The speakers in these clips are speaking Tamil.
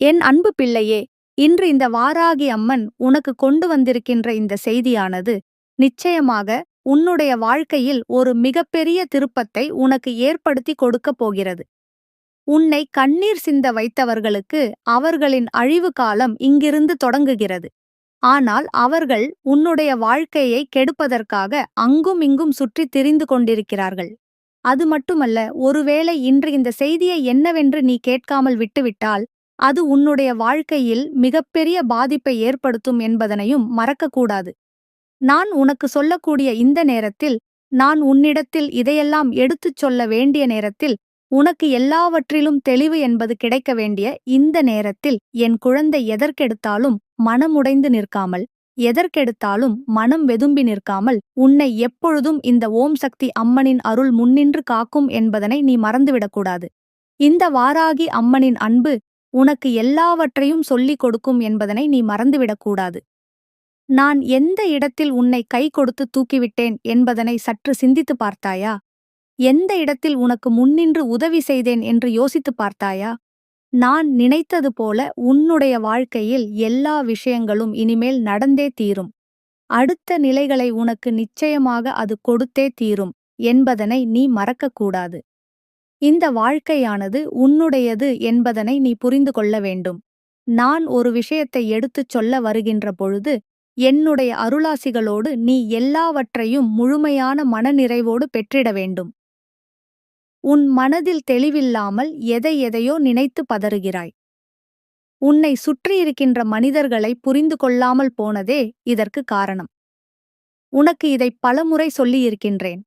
என் அன்பு பிள்ளையே இன்று இந்த வாராகி அம்மன் உனக்கு கொண்டு வந்திருக்கின்ற இந்த செய்தியானது நிச்சயமாக உன்னுடைய வாழ்க்கையில் ஒரு மிகப்பெரிய திருப்பத்தை உனக்கு ஏற்படுத்தி கொடுக்கப் போகிறது. உன்னை கண்ணீர் சிந்த வைத்தவர்களுக்கு அவர்களின் அழிவு காலம் இங்கிருந்து தொடங்குகிறது. ஆனால் அவர்கள் உன்னுடைய வாழ்க்கையை கெடுப்பதற்காக அங்கும் இங்கும் சுற்றித் திரிந்து கொண்டிருக்கிறார்கள். அது மட்டுமல்ல ஒருவேளை இன்று இந்த செய்தியை என்னவென்று நீ கேட்காமல் விட்டுவிட்டால் அது உன்னுடைய வாழ்க்கையில் மிகப்பெரிய பாதிப்பை ஏற்படுத்தும் என்பதனையும் மறக்கக்கூடாது. நான் உனக்கு சொல்லக்கூடிய இந்த நேரத்தில் நான் உன்னிடத்தில் இதையெல்லாம் எடுத்துச் சொல்ல வேண்டிய நேரத்தில் உனக்கு எல்லாவற்றிலும் தெளிவு என்பது கிடைக்க வேண்டிய இந்த நேரத்தில் என் குழந்தை எதற்கெடுத்தாலும் மனமுடைந்து நிற்காமல் எதற்கெடுத்தாலும் மனம் வெதும்பி நிற்காமல் உன்னை எப்பொழுதும் இந்த ஓம் சக்தி அம்மனின் அருள் முன்னின்று காக்கும் என்பதனை நீ மறந்துவிடக்கூடாது. இந்த வாராகி அம்மனின் அன்பு உனக்கு எல்லாவற்றையும் சொல்லிக் கொடுக்கும் என்பதனை நீ மறந்துவிடக்கூடாது நான் எந்த இடத்தில் உன்னை கை கொடுத்து தூக்கிவிட்டேன் என்பதனை சற்று சிந்தித்து பார்த்தாயா? எந்த இடத்தில் உனக்கு முன்னின்று உதவி செய்தேன் என்று யோசித்துப் பார்த்தாயா? நான் நினைத்தது போல உன்னுடைய வாழ்க்கையில் எல்லா விஷயங்களும் இனிமேல் நடந்தே தீரும். அடுத்த நிலைகளை உனக்கு நிச்சயமாக அது கொடுத்தே தீரும் என்பதனை நீ மறக்கக்கூடாது இந்த வாழ்க்கையானது உன்னுடையது என்பதனை நீ புரிந்து கொள்ள வேண்டும். நான் ஒரு விஷயத்தை எடுத்துச் சொல்ல வருகின்ற பொழுது என்னுடைய அருளாசிகளோடு நீ எல்லாவற்றையும் முழுமையான மனநிறைவோடு பெற்றிட வேண்டும். உன் மனதில் தெளிவில்லாமல் எதை எதையோ நினைத்து பதறுகிறாய். உன்னை சுற்றியிருக்கின்ற மனிதர்களை புரிந்து கொள்ளாமல் போனதே இதற்கு காரணம். உனக்கு இதை பலமுறை சொல்லியிருக்கின்றேன்.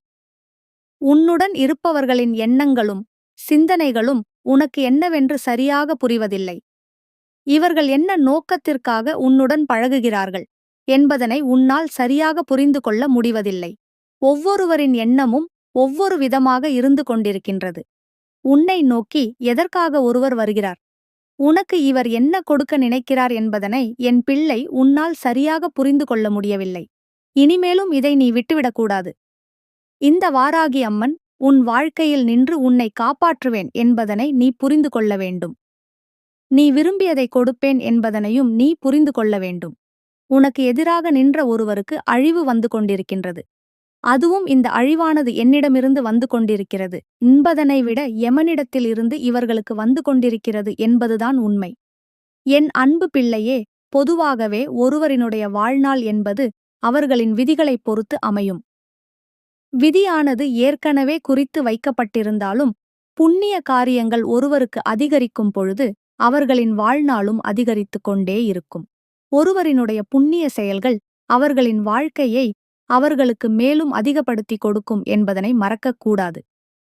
உன்னுடன் இருப்பவர்களின் எண்ணங்களும் சிந்தனைகளும் உனக்கு என்னவென்று சரியாக புரிவதில்லை. இவர்கள் என்ன நோக்கத்திற்காக உன்னுடன் பழகுகிறார்கள் என்பதனை உன்னால் சரியாக புரிந்து கொள்ள முடிவதில்லை. ஒவ்வொருவரின் எண்ணமும் ஒவ்வொரு விதமாக இருந்து கொண்டிருக்கின்றது. உன்னை நோக்கி எதற்காக ஒருவர் வருகிறார்? உனக்கு இவர் என்ன கொடுக்க நினைக்கிறார் என்பதனை என் பிள்ளை உன்னால் சரியாக புரிந்து கொள்ள முடியவில்லை. இனிமேலும் இதை நீ விட்டுவிடக்கூடாது. இந்த வாராகி அம்மன் உன் வாழ்க்கையில் நின்று உன்னை காப்பாற்றுவேன் என்பதனை நீ புரிந்து கொள்ள வேண்டும். நீ விரும்பியதை கொடுப்பேன் என்பதனையும் நீ புரிந்து கொள்ள வேண்டும். உனக்கு எதிராக நின்ற ஒருவருக்கு அழிவு வந்து கொண்டிருக்கின்றது. அதுவும் இந்த அழிவானது என்னிடமிருந்து வந்து கொண்டிருக்கிறது. என்பதனை விட எமனிடத்தில் இருந்து இவர்களுக்கு வந்து கொண்டிருக்கிறது என்பதுதான் உண்மை. என் அன்பு பிள்ளையே பொதுவாகவே ஒருவரினுடைய வாழ்நாள் என்பது அவர்களின் விதிகளைப் பொறுத்து அமையும். விதியானது ஏற்கனவே குறித்து வைக்கப்பட்டிருந்தாலும் புண்ணிய காரியங்கள் ஒருவருக்கு அதிகரிக்கும் பொழுது அவர்களின் வாழ்நாளும் அதிகரித்துக் கொண்டே இருக்கும். ஒருவரினுடைய புண்ணிய செயல்கள் அவர்களின் வாழ்க்கையை அவர்களுக்கு மேலும் அதிகப்படுத்தி கொடுக்கும் என்பதனை மறக்கக்கூடாது.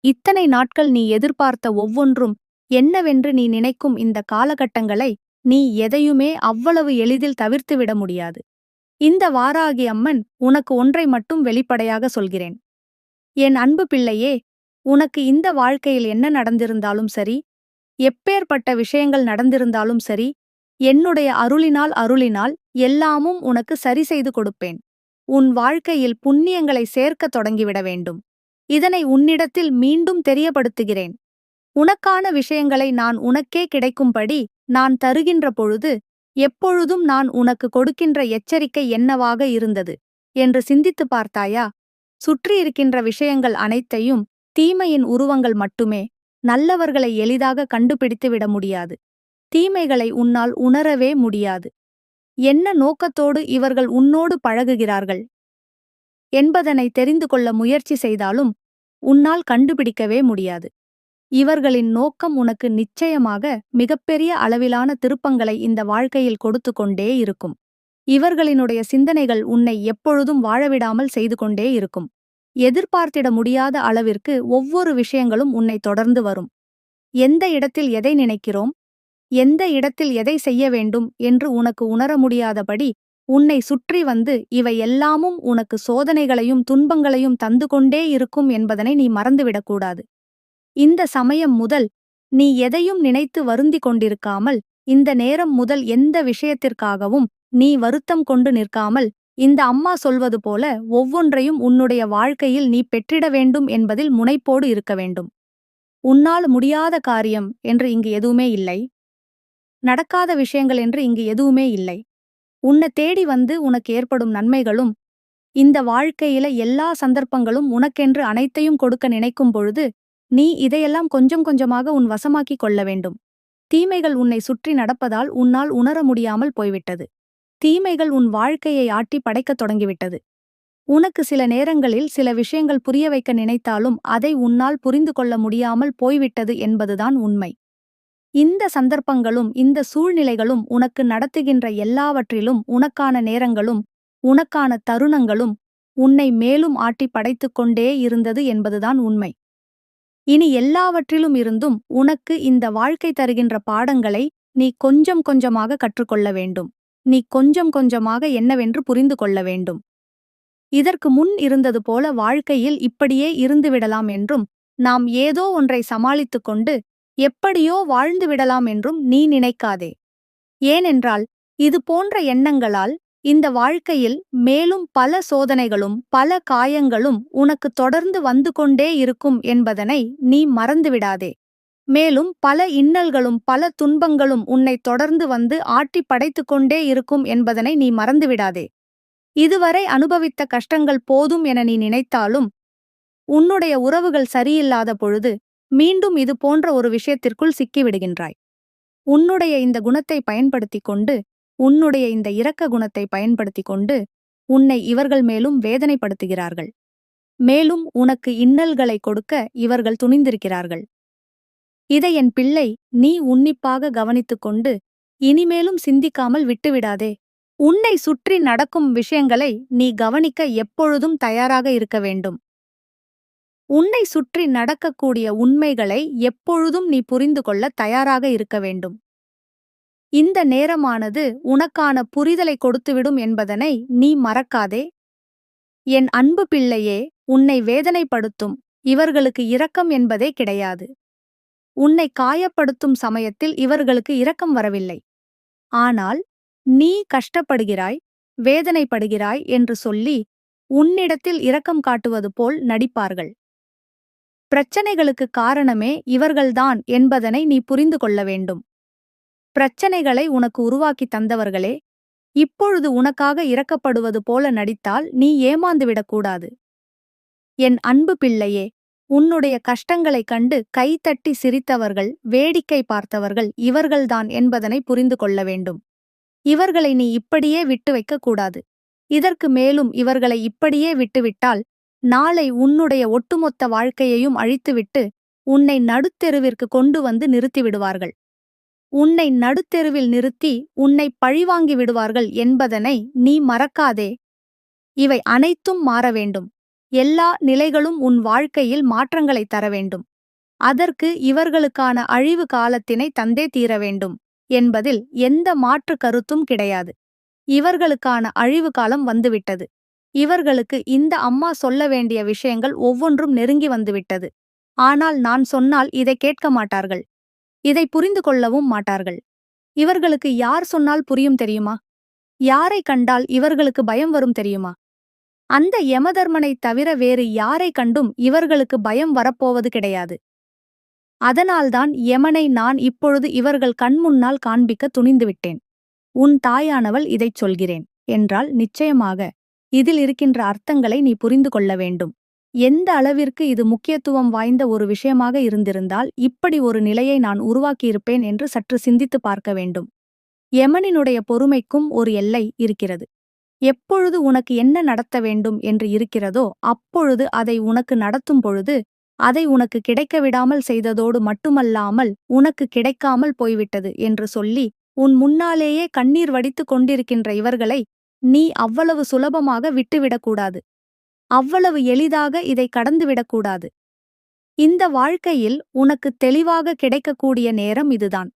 இத்தனை நாட்கள் நீ எதிர்பார்த்த ஒவ்வொன்றும் என்னவென்று நீ நினைக்கும் இந்த காலகட்டங்களை நீ எதையுமே அவ்வளவு எளிதில் தவிர்த்துவிட முடியாது. இந்த வாராகி அம்மன் உனக்கு ஒன்றை மட்டும் வெளிப்படையாக சொல்கிறேன். என் அன்பு பிள்ளையே உனக்கு இந்த வாழ்க்கையில் என்ன நடந்திருந்தாலும் சரி எப்பேற்பட்ட விஷயங்கள் நடந்திருந்தாலும் சரி என்னுடைய அருளினால் அருளினால் எல்லாமும் உனக்கு சரி செய்து கொடுப்பேன். உன் வாழ்க்கையில் புண்ணியங்களை சேர்க்கத் தொடங்கிவிட வேண்டும். இதனை உன்னிடத்தில் மீண்டும் தெரியப்படுத்துகிறேன். உனக்கான விஷயங்களை நான் உனக்கே கிடைக்கும்படி நான் தருகின்ற பொழுது எப்பொழுதும் நான் உனக்கு கொடுக்கின்ற எச்சரிக்கை என்னவாக இருந்தது? என்று சிந்தித்துப் பார்த்தாயா? சுற்றியிருக்கின்ற விஷயங்கள் அனைத்தையும் தீமையின் உருவங்கள் மட்டுமே. நல்லவர்களை எளிதாக கண்டுபிடித்துவிட முடியாது. தீமைகளை உன்னால் உணரவே முடியாது. என்ன நோக்கத்தோடு இவர்கள் உன்னோடு பழகுகிறார்கள்? என்பதனை தெரிந்து கொள்ள முயற்சி செய்தாலும் உன்னால் கண்டுபிடிக்கவே முடியாது. இவர்களின் நோக்கம் உனக்கு நிச்சயமாக மிகப்பெரிய அளவிலான திருப்பங்களை இந்த வாழ்க்கையில் கொடுத்து கொண்டே இருக்கும். இவர்களினுடைய சிந்தனைகள் உன்னை எப்பொழுதும் வாழவிடாமல் செய்து கொண்டே இருக்கும். எதிர்பார்த்திட முடியாத அளவிற்கு ஒவ்வொரு விஷயங்களும் உன்னை தொடர்ந்து வரும். எந்த இடத்தில் எதை நினைக்கிறோம்? எந்த இடத்தில் எதை செய்ய வேண்டும்? என்று உனக்கு உணர முடியாதபடி உன்னை சுற்றி வந்து இவை எல்லாமும் உனக்கு சோதனைகளையும் துன்பங்களையும் தந்து கொண்டே இருக்கும் என்பதனை நீ மறந்துவிடக்கூடாது. இந்த சமயம் முதல் நீ எதையும் நினைத்து வருந்தி கொண்டிருக்காமல் இந்த நேரம் முதல் எந்த விஷயத்திற்காகவும் நீ வருத்தம் கொண்டு நிற்காமல் இந்த அம்மா சொல்வது போல ஒவ்வொன்றையும் உன்னுடைய வாழ்க்கையில் நீ பெற்றிட வேண்டும் என்பதில் முனைப்போடு இருக்க வேண்டும். உன்னால் முடியாத காரியம் என்று இங்கு எதுவுமே இல்லை. நடக்காத விஷயங்கள் என்று இங்கு எதுவுமே இல்லை. உன்னை தேடி வந்து உனக்கு ஏற்படும் நன்மைகளும் இந்த வாழ்க்கையில எல்லா சந்தர்ப்பங்களும் உனக்கென்று அனைத்தையும் கொடுக்க நினைக்கும் பொழுது நீ இதையெல்லாம் கொஞ்சம் கொஞ்சமாக உன் வசமாக்கிக் கொள்ள வேண்டும். தீமைகள் உன்னை சுற்றி நடப்பதால் உன்னால் உணர முடியாமல் போய்விட்டது. தீமைகள் உன் வாழ்க்கையை ஆட்டி படைக்கத் தொடங்கிவிட்டது. உனக்கு சில நேரங்களில் சில விஷயங்கள் புரிய வைக்க நினைத்தாலும் அதை உன்னால் புரிந்து கொள்ள முடியாமல் போய்விட்டது என்பதுதான் உண்மை. இந்த சந்தர்ப்பங்களும் இந்த சூழ்நிலைகளும் உனக்கு நடத்துகின்ற எல்லாவற்றிலும் உனக்கான நேரங்களும் உனக்கான தருணங்களும் உன்னை மேலும் ஆட்டி படைத்துக் கொண்டே இருந்தது என்பதுதான் உண்மை. இனி எல்லாவற்றிலும் இருந்தும் உனக்கு இந்த வாழ்க்கை தருகின்ற பாடங்களை நீ கொஞ்சம் கொஞ்சமாக கற்றுக்கொள்ள வேண்டும். நீ கொஞ்சம் கொஞ்சமாக என்னவென்று புரிந்து கொள்ள வேண்டும். இதற்கு முன் இருந்தது போல வாழ்க்கையில் இப்படியே இருந்துவிடலாம் என்றும் நாம் ஏதோ ஒன்றை சமாளித்துக் கொண்டு எப்படியோ வாழ்ந்து விடலாம் என்றும் நீ நினைக்காதே. ஏனென்றால் இது போன்ற எண்ணங்களால் இந்த வாழ்க்கையில் மேலும் பல சோதனைகளும் பல காயங்களும் உனக்கு தொடர்ந்து வந்து கொண்டே இருக்கும் என்பதனை நீ மறந்துவிடாதே. மேலும் பல இன்னல்களும் பல துன்பங்களும் உன்னை தொடர்ந்து வந்து ஆட்டி படைத்துக் கொண்டே இருக்கும் என்பதனை நீ மறந்துவிடாதே. இதுவரை அனுபவித்த கஷ்டங்கள் போதும் என நீ நினைத்தாலும் உன்னுடைய உறவுகள் சரியில்லாத பொழுது மீண்டும் இது போன்ற ஒரு விஷயத்திற்குள் சிக்கிவிடுகின்றாய். உன்னுடைய இந்த குணத்தை பயன்படுத்திக் கொண்டு உன்னுடைய இந்த இரக்க குணத்தை பயன்படுத்திக் கொண்டு உன்னை இவர்கள் மேலும் வேதனைப்படுத்துகிறார்கள். மேலும் உனக்கு இன்னல்களை கொடுக்க இவர்கள் துணிந்திருக்கிறார்கள். இதை என் பிள்ளை நீ உன்னிப்பாக கவனித்துக் கொண்டு இனிமேலும் சிந்திக்காமல் விட்டுவிடாதே. உன்னை சுற்றி நடக்கும் விஷயங்களை நீ கவனிக்க எப்பொழுதும் தயாராக இருக்க வேண்டும். உன்னை சுற்றி நடக்கக்கூடிய உண்மைகளை எப்பொழுதும் நீ புரிந்து கொள்ள தயாராக இருக்க வேண்டும். இந்த நேரமானது உனக்கான புரிதலை கொடுத்துவிடும் என்பதனை நீ மறக்காதே. என் அன்பு பிள்ளையே உன்னை வேதனைப்படுத்தும் இவர்களுக்கு இரக்கம் என்பதே கிடையாது. உன்னை காயப்படுத்தும் சமயத்தில் இவர்களுக்கு இரக்கம் வரவில்லை. ஆனால் நீ கஷ்டப்படுகிறாய் வேதனைப்படுகிறாய் என்று சொல்லி உன்னிடத்தில் இரக்கம் காட்டுவது போல் நடிப்பார்கள். பிரச்சனைகளுக்கு காரணமே இவர்கள்தான் என்பதனை நீ புரிந்து கொள்ள வேண்டும். பிரச்சனைகளை உனக்கு உருவாக்கி தந்தவர்களே இப்பொழுது உனக்காக இறக்கப்படுவது போல நடித்தால் நீ ஏமாந்துவிடக்கூடாது என் அன்பு பிள்ளையே உன்னுடைய கஷ்டங்களைக் கண்டு கைத்தட்டி சிரித்தவர்கள் வேடிக்கை பார்த்தவர்கள் இவர்கள்தான் என்பதனை புரிந்து கொள்ள வேண்டும். இவர்களை நீ இப்படியே விட்டு வைக்கக்கூடாது இதற்கு மேலும் இவர்களை இப்படியே விட்டுவிட்டால் நாளை உன்னுடைய ஒட்டுமொத்த வாழ்க்கையையும் அழித்துவிட்டு உன்னை நடுத்தெருவிற்கு கொண்டு வந்து நிறுத்திவிடுவார்கள். உன்னை நடுத்தெருவில் நிறுத்தி உன்னை பழிவாங்கி விடுவார்கள் என்பதனை நீ மறக்காதே. இவை அனைத்தும் மாற வேண்டும். எல்லா நிலைகளும் உன் வாழ்க்கையில் மாற்றங்களை தர வேண்டும். அதற்கு இவர்களுக்கான அழிவு காலத்தினை தந்தே தீர வேண்டும் என்பதில் எந்த மாற்று கருத்தும் கிடையாது. இவர்களுக்கான அழிவு காலம் வந்துவிட்டது. இவர்களுக்கு இந்த அம்மா சொல்ல வேண்டிய விஷயங்கள் ஒவ்வொன்றும் நெருங்கி வந்துவிட்டது. ஆனால் நான் சொன்னால் இதை கேட்க மாட்டார்கள். இதை புரிந்து கொள்ளவும் மாட்டார்கள். இவர்களுக்கு யார் சொன்னால் புரியும் தெரியுமா? யாரை கண்டால் இவர்களுக்கு பயம் வரும் தெரியுமா? அந்த யமதர்மனைத் தவிர வேறு யாரை கண்டும் இவர்களுக்கு பயம் வரப்போவது கிடையாது. அதனால்தான் யமனை நான் இப்பொழுது இவர்கள் கண்முன்னால் காண்பிக்க துணிந்துவிட்டேன். உன் தாயானவள் இதைச் சொல்கிறேன் என்றால் நிச்சயமாக. இதில் இருக்கின்ற அர்த்தங்களை நீ புரிந்து கொள்ள வேண்டும். எந்த அளவிற்கு இது முக்கியத்துவம் வாய்ந்த ஒரு விஷயமாக இருந்திருந்தால் இப்படி ஒரு நிலையை நான் உருவாக்கியிருப்பேன் என்று சற்று சிந்தித்து பார்க்க வேண்டும். யமனினுடைய பொறுமைக்கும் ஒரு எல்லை இருக்கிறது. எப்பொழுது உனக்கு என்ன நடத்த வேண்டும் என்று இருக்கிறதோ அப்பொழுது அதை உனக்கு நடத்தும் பொழுது அதை உனக்கு கிடைக்க விடாமல் செய்ததோடு மட்டுமல்லாமல் உனக்கு கிடைக்காமல் போய்விட்டது என்று சொல்லி உன் முன்னாலேயே கண்ணீர் வடித்துக் கொண்டிருக்கின்ற இவர்களை நீ அவ்வளவு சுலபமாக விட்டுவிடக்கூடாது. அவ்வளவு எளிதாக இதை கடந்துவிடக்கூடாது. இந்த வாழ்க்கையில் உனக்கு தெளிவாக கிடைக்கக்கூடிய நேரம் இதுதான்.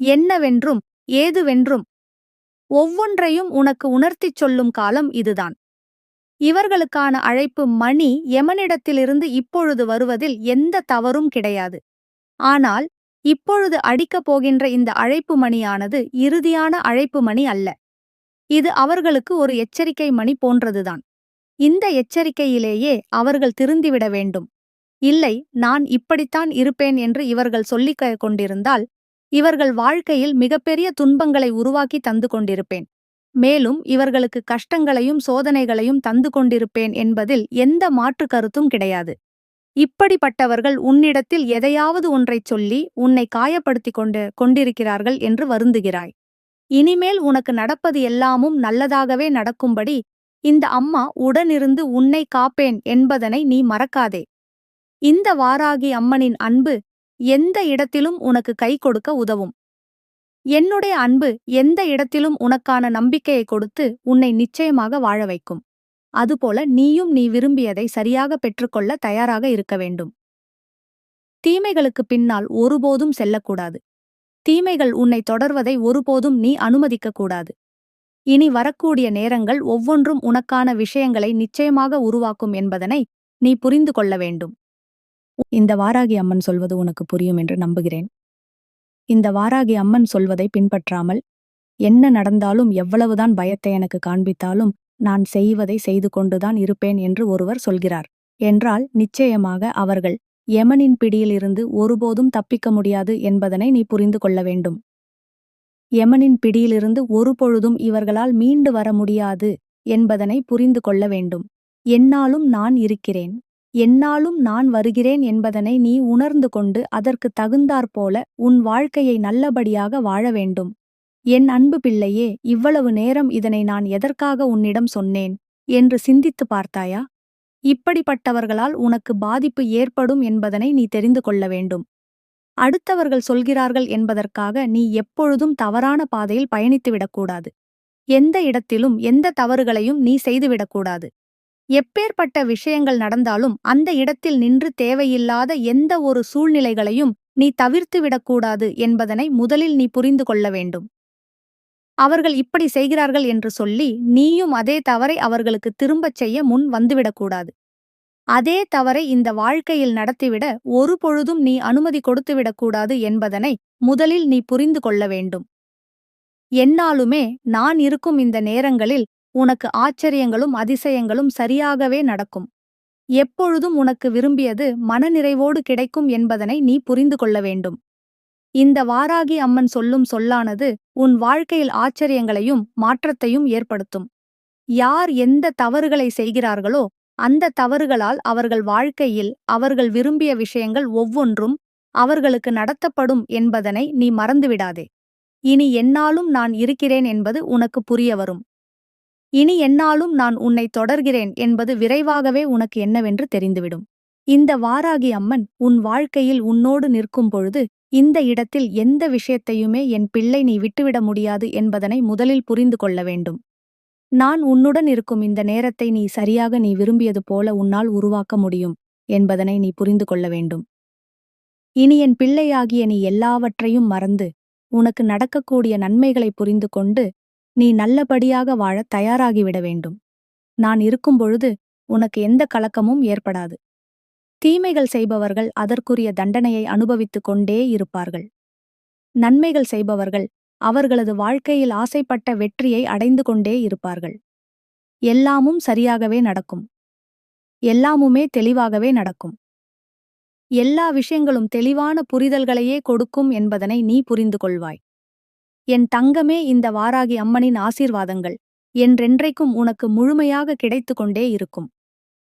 என்னவென்றும் ஏதுவென்றும் ஒவ்வொன்றையும் உனக்கு உணர்த்திச் சொல்லும் காலம் இதுதான். இவர்களுக்கான அழைப்பு மணி யமனிடத்திலிருந்து இப்பொழுது வருவதில் எந்த தவறும் கிடையாது. ஆனால் இப்பொழுது அடிக்கப் போகின்ற இந்த அழைப்பு மணியானது இறுதியான அழைப்பு மணி அல்ல. இது அவர்களுக்கு ஒரு எச்சரிக்கை மணி போன்றதுதான். இந்த எச்சரிக்கையிலேயே அவர்கள் திருந்திவிட வேண்டும். இல்லை நான் இப்படித்தான் இருப்பேன் என்று இவர்கள் சொல்லிக் கொண்டிருந்தால் இவர்கள் வாழ்க்கையில் மிகப்பெரிய துன்பங்களை உருவாக்கி தந்து கொண்டிருப்பேன். மேலும் இவர்களுக்கு கஷ்டங்களையும் சோதனைகளையும் தந்து கொண்டிருப்பேன் என்பதில் எந்த மாற்று கருத்தும் கிடையாது. இப்படிப்பட்டவர்கள் உன்னிடத்தில் எதையாவது ஒன்றைச் சொல்லி உன்னை காயப்படுத்திக் கொண்டு கொண்டிருக்கிறார்கள் என்று வருந்துகிறாய். இனிமேல் உனக்கு நடப்பது எல்லாமும் நல்லதாகவே நடக்கும்படி இந்த அம்மா உடனிருந்து உன்னை காப்பேன் என்பதனை நீ மறக்காதே. இந்த வாராகி அம்மனின் அன்பு எந்த இடத்திலும் உனக்கு கை கொடுக்க உதவும். என்னுடைய அன்பு எந்த இடத்திலும் உனக்கான நம்பிக்கையை கொடுத்து உன்னை நிச்சயமாக வாழ வைக்கும். அதுபோல நீயும் நீ விரும்பியதை சரியாக பெற்றுக்கொள்ள தயாராக இருக்க வேண்டும். தீமைகளுக்கு பின்னால் ஒருபோதும் செல்லக்கூடாது. தீமைகள் உன்னை தொடர்வதை ஒருபோதும் நீ அனுமதிக்கக்கூடாது. இனி வரக்கூடிய நேரங்கள் ஒவ்வொன்றும் உனக்கான விஷயங்களை நிச்சயமாக உருவாக்கும் என்பதனை நீ புரிந்து கொள்ள வேண்டும். இந்த வாராகி அம்மன் சொல்வது உனக்கு புரியும் என்று நம்புகிறேன். இந்த வாராகி அம்மன் சொல்வதை பின்பற்றாமல் என்ன நடந்தாலும் எவ்வளவுதான் பயத்தை எனக்கு காண்பித்தாலும் நான் செய்வதை செய்து கொண்டுதான் இருப்பேன் என்று ஒருவர் சொல்கிறார். என்றால் நிச்சயமாக அவர்கள் யமனின் பிடியிலிருந்து ஒருபோதும் தப்பிக்க முடியாது என்பதனை நீ புரிந்து கொள்ள வேண்டும். யமனின் பிடியிலிருந்து ஒருபொழுதும் இவர்களால் மீண்டு வர முடியாது என்பதனை புரிந்து கொள்ள வேண்டும். என்னாலும் நான் இருக்கிறேன். என்னாலும் நான் வருகிறேன் என்பதனை நீ உணர்ந்து கொண்டு அதற்கு தகுந்தாற்போல உன் வாழ்க்கையை நல்லபடியாக வாழ வேண்டும். என் அன்பு பிள்ளையே இவ்வளவு நேரம் இதனை நான் எதற்காக உன்னிடம் சொன்னேன்? என்று சிந்தித்து பார்த்தாயா? இப்படிப்பட்டவர்களால் உனக்கு பாதிப்பு ஏற்படும் என்பதனை நீ தெரிந்து கொள்ள வேண்டும். அடுத்தவர்கள் சொல்கிறார்கள் என்பதற்காக நீ எப்பொழுதும் தவறான பாதையில் பயணித்துவிடக்கூடாது எந்த இடத்திலும் எந்த தவறுகளையும் நீ செய்துவிடக்கூடாது எப்பேற்பட்ட விஷயங்கள் நடந்தாலும் அந்த இடத்தில் நின்று தேவையில்லாத எந்த ஒரு சூழ்நிலைகளையும் நீ தவிர்த்துவிடக்கூடாது என்பதனை முதலில் நீ புரிந்து கொள்ள வேண்டும். அவர்கள் இப்படி செய்கிறார்கள் என்று சொல்லி நீயும் அதே தவறை அவர்களுக்கு திரும்பச் செய்ய முன் வந்துவிடக்கூடாது அதே தவறை இந்த வாழ்க்கையில் நடத்திவிட ஒரு பொழுதும் நீ அனுமதி கொடுத்துவிடக்கூடாது என்பதனை முதலில் நீ புரிந்து கொள்ள வேண்டும். என்னாலுமே நான் இருக்கும் இந்த நேரங்களில் உனக்கு ஆச்சரியங்களும் அதிசயங்களும் சரியாகவே நடக்கும். எப்பொழுதும் உனக்கு விரும்பியது மனநிறைவோடு கிடைக்கும் என்பதனை நீ புரிந்து கொள்ள வேண்டும். இந்த வாராகி அம்மன் சொல்லும் சொல்லானது உன் வாழ்க்கையில் ஆச்சரியங்களையும் மாற்றத்தையும் ஏற்படுத்தும். யார் எந்த தவறுகளை செய்கிறார்களோ அந்த தவறுகளால் அவர்கள் வாழ்க்கையில் அவர்கள் விரும்பிய விஷயங்கள் ஒவ்வொன்றும் அவர்களுக்கு நடத்தப்படும் என்பதனை நீ மறந்துவிடாதே. இனி என்னாலும் நான் இருக்கிறேன் என்பது உனக்கு புரிய வரும். இனி என்னாலும் நான் உன்னை தொடர்கிறேன் என்பது விரைவாகவே உனக்கு என்னவென்று தெரிந்துவிடும். இந்த வாராகி அம்மன் உன் வாழ்க்கையில் உன்னோடு நிற்கும் பொழுது இந்த இடத்தில் எந்த விஷயத்தையுமே என் பிள்ளை நீ விட்டுவிட முடியாது என்பதனை முதலில் புரிந்து கொள்ள வேண்டும். நான் உன்னுடன் இருக்கும் இந்த நேரத்தை நீ சரியாக நீ விரும்பியது போல உன்னால் உருவாக்க முடியும் என்பதனை நீ புரிந்து கொள்ள வேண்டும். இனி என் பிள்ளையாகிய நீ எல்லாவற்றையும் மறந்து உனக்கு நடக்கக்கூடிய நன்மைகளை புரிந்து கொண்டு நீ நல்லபடியாக வாழத் தயாராகிவிட வேண்டும். நான் இருக்கும் பொழுது உனக்கு எந்த கலக்கமும் ஏற்படாது. தீமைகள் செய்பவர்கள் அதற்குரிய தண்டனையை அனுபவித்துக் கொண்டே இருப்பார்கள். நன்மைகள் செய்பவர்கள் அவர்களது வாழ்க்கையில் ஆசைப்பட்ட வெற்றியை அடைந்து கொண்டே இருப்பார்கள். எல்லாமும் சரியாகவே நடக்கும். எல்லாமுமே தெளிவாகவே நடக்கும். எல்லா விஷயங்களும் தெளிவான புரிதல்களையே கொடுக்கும் என்பதனை நீ புரிந்து கொள்வாய். என் தங்கமே இந்த வாராகி அம்மனின் ஆசீர்வாதங்கள் என்றென்றைக்கும் உனக்கு முழுமையாக கிடைத்து கொண்டே இருக்கும்.